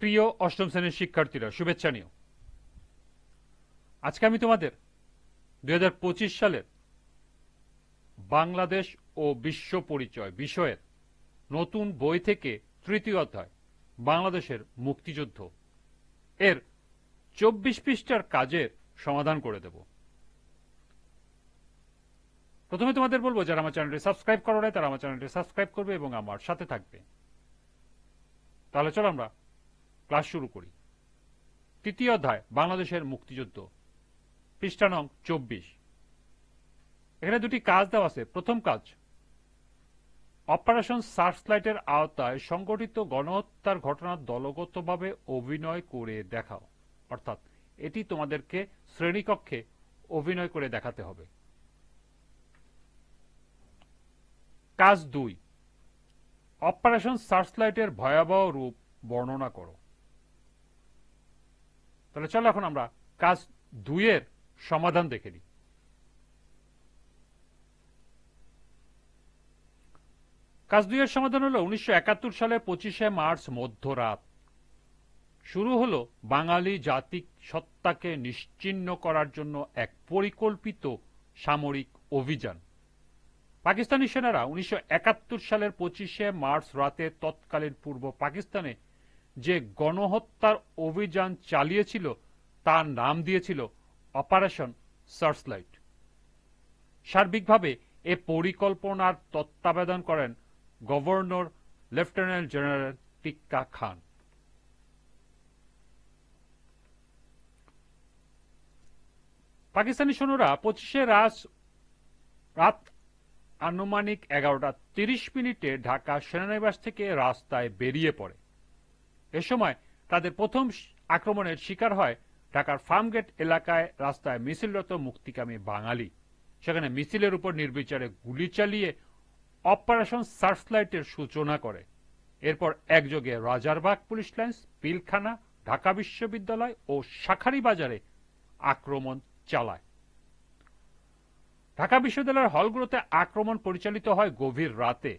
প্রিয় অষ্টম শ্রেণির শিক্ষার্থীরা, শুভেচ্ছা নিও। আজকে আমি তোমাদের দু হাজার পঁচিশ সালের বাংলাদেশ ও বিশ্ব পরিচয় বিষয়ের নতুন বই থেকে তৃতীয় অধ্যায়, বাংলাদেশের মুক্তিযুদ্ধ, এর চব্বিশ পৃষ্ঠার কাজের সমাধান করে দেব। প্রথমে তোমাদের বলব, যারা আমার চ্যানেলটি সাবস্ক্রাইব করো নাই, তারা আমার চ্যানেলটি সাবস্ক্রাইব করবে এবং আমার সাথে থাকবে। তাহলে চলো আমরা ক্লাস শুরু করি। তৃতীয় অধ্যায়, বাংলাদেশের মুক্তিযুদ্ধ। পৃষ্ঠা নং চব্বিশ। এখানে দুটি কাজ দেওয়া আছে। প্রথম কাজ, অপারেশন সার্চলাইটের আওতায় সংগঠিত গণহত্যার ঘটনা দলগতভাবে অভিনয় করে দেখাও। অর্থাৎ এটি তোমাদেরকে শ্রেণীকক্ষে অভিনয় করে দেখাতে হবে। কাজ দুই, অপারেশন সার্চলাইটের ভয়াবহ রূপ বর্ণনা করো। তাহলে চলো এখন আমরা কাজ দুইয়ের সমাধান দেখে নিই। কাজ দুইয়ের সমাধান হলো উনিশশো সালের পঁচিশে মার্চ মধ্যরাত। শুরু হলো বাঙালি জাতিক সত্তাকে নিশ্চিহ্ন করার জন্য এক পরিকল্পিত সামরিক অভিযান। পাকিস্তানি সেনারা উনিশশো একাত্তর সালের পঁচিশে মার্চ রাতে তৎকালীন পূর্ব পাকিস্তানে যে গণহত্যার অভিযান চালিয়েছিল, তার নাম দিয়েছিল অপারেশন সার্চলাইট সার্বিকভাবে এ পরিকল্পনার তত্ত্বাবধান করেন governor lieutenant general Tikka Khan. Pakistani সৈন্যরা পঁচিশে রাজ রাত আনুমানিক এগারোটা তিরিশ মিনিটে ঢাকা সেনানিবাস থেকে রাস্তায় বেরিয়ে পড়ে। এ সময় তাদের প্রথম আক্রমণের শিকার হয় ঢাকার ফার্মগেট এলাকায় রাস্তায় মিছিলরত মুক্তিকামী বাঙালি। সেখানে মিছিলের উপর নির্বিচারে গুলি চালিয়ে অপারেশন সার্চলাইটের সূচনা করে। এরপর একযোগে রাজারবাগ পুলিশ লাইন্স, পিলখানা, ঢাকা বিশ্ববিদ্যালয় ও শাখারি বাজারে আক্রমণ চালায়। ঢাকা বিশ্ববিদ্যালয়ের হলগুলোতে আক্রমণ পরিচালিত হয় গভীর রাতে।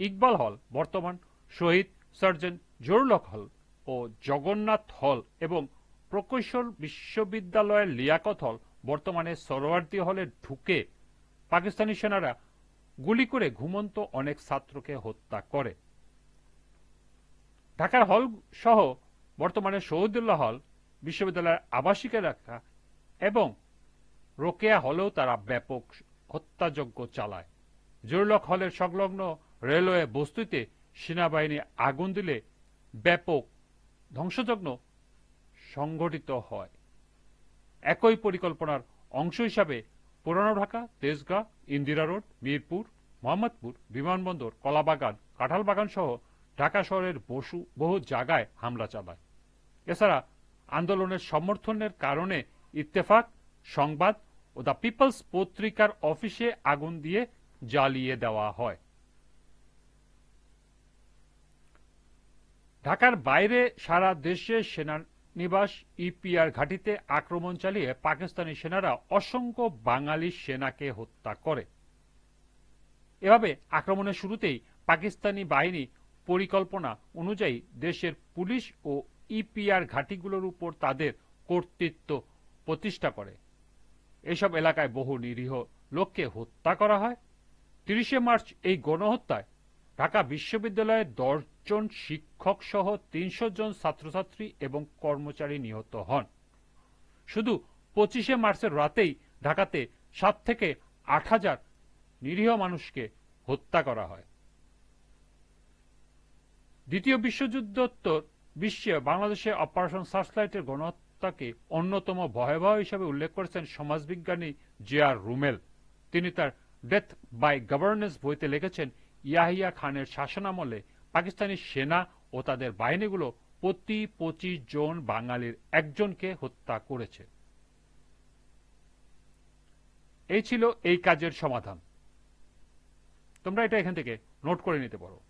ইকবাল হল, বর্তমান শহীদ সার্জন জোরলক হল ও জগন্নাথ হল এবং প্রকৌশল বিশ্ববিদ্যালয়ের লিয়াকত হল বর্তমানে সরোয়ার্দী হলে ঢুকে পাকিস্তানি সেনারা গুলি করে ঘুমন্ত অনেক ছাত্রকে হত্যা করে। ঢাকার হল সহ বর্তমানে শহীদুল্লাহ হল বিশ্ববিদ্যালয়ের আবাসিক এলাকা এবং রোকেয়া হলেও তারা ব্যাপক হত্যাযজ্ঞ চালায়। জোরলক হলের সংলগ্ন রেলওয়ে বস্তুতে সেনাবাহিনী আগুন দিলে ব্যাপক ধ্বংসযজ্ঞ সংঘটিত হয়। একই পরিকল্পনার অংশ হিসাবে পুরানো ঢাকা, তেজগাঁ, ইন্দিরা রোড, মিরপুর, মোহাম্মদপুর, বিমানবন্দর, কলাবাগান, কাঁঠালবাগান সহ ঢাকা শহরের বসু বহু জায়গায় হামলা চালায়। এছাড়া আন্দোলনের সমর্থনের কারণে ইত্তেফাক, সংবাদ ও দ্য পিপলস পত্রিকার অফিসে আগুন দিয়ে জ্বালিয়ে দেওয়া হয়। ঢাকার বাইরে সারা দেশে সেনানিবাস ইপিআর ঘাটিতে আক্রমণ চালিয়ে পাকিস্তানি সেনারা অসংখ্য বাঙালি সেনাকে হত্যা করে। এভাবে আক্রমণের শুরুতেই পাকিস্তানি বাহিনী পরিকল্পনা অনুযায়ী দেশের পুলিশ ও ইপিআর ঘাটিগুলোর উপর তাদের কর্তৃত্ব প্রতিষ্ঠা করে। এসব এলাকায় বহু নিরীহ লোককে হত্যা করা হয়। তিরিশে মার্চ এই গণহত্যায় ঢাকা বিশ্ববিদ্যালয়ের দশজন শিক্ষক সহ তিনশো জন ছাত্রছাত্রী এবং কর্মচারী নিহত হন। শুধু পঁচিশে মার্চের রাতেই ঢাকাতে সাত থেকে আট হাজার নিরীহ মানুষকে হত্যা করা হয়। দ্বিতীয় বিশ্বযুদ্ধোত্তর বিশ্বে বাংলাদেশে অপারেশন সার্চলাইটের গণহত্যাকে অন্যতম ভয়াবহ হিসেবে উল্লেখ করেছেন সমাজবিজ্ঞানী জে আর রুমেল। তিনি তার ডেথ বাই গভর্নেন্স বইতে লিখেছেন ইয়াহিয়া খানের শাসনামলে পাকিস্তানি সেনা ও তাদের বাহিনীগুলো প্রতি পঁচিশ জন বাঙালির একজনকে হত্যা করেছে। এই ছিল এই কাজের সমাধান। তোমরা এটা এখান থেকে নোট করে নিতে পারো।